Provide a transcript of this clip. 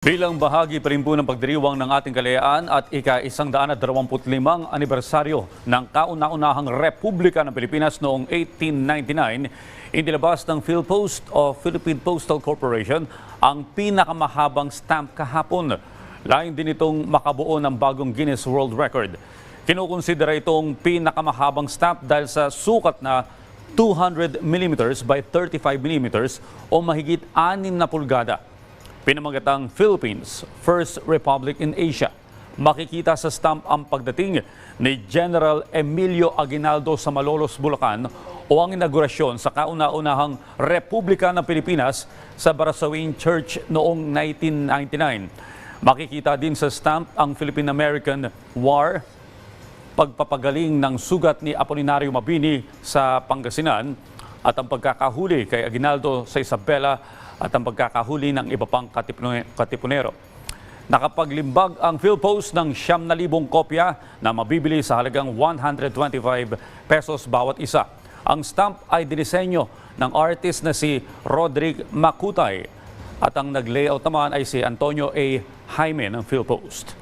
Bilang bahagi pa rin po ng pagdiriwang ng ating kalayaan at ika-isang daan at dalawamput limang anibersaryo ng kauna-unahang Republika ng Pilipinas noong 1899, inilabas ng PhilPost o Philippine Postal Corporation ang pinakamahabang stamp kahapon. Lain din itong makabuo ng bagong Guinness World Record. Kinukonsidera itong pinakamahabang stamp dahil sa sukat na 200 mm by 35 mm o mahigit 6 na pulgada. Pinamagatang Philippines, First Republic in Asia. Makikita sa stamp ang pagdating ni General Emilio Aguinaldo sa Malolos, Bulacan o ang inaugurasyon sa kauna-unahang Republika ng Pilipinas sa Barasawain Church noong 1999. Makikita din sa stamp ang Philippine-American War, pagpapagaling ng sugat ni Apolinario Mabini sa Pangasinan at ang pagkakahuli kay Aguinaldo sa Isabela at ang pagkakahuli ng iba pang katipunero. Nakapaglimbag ang PhilPost ng siyam na libong kopya na mabibili sa halagang 125 pesos bawat isa. Ang stamp ay dinisenyo ng artist na si Rodrigue Makutay at ang nag-layout naman ay si Antonio A. Jaime ng PhilPost.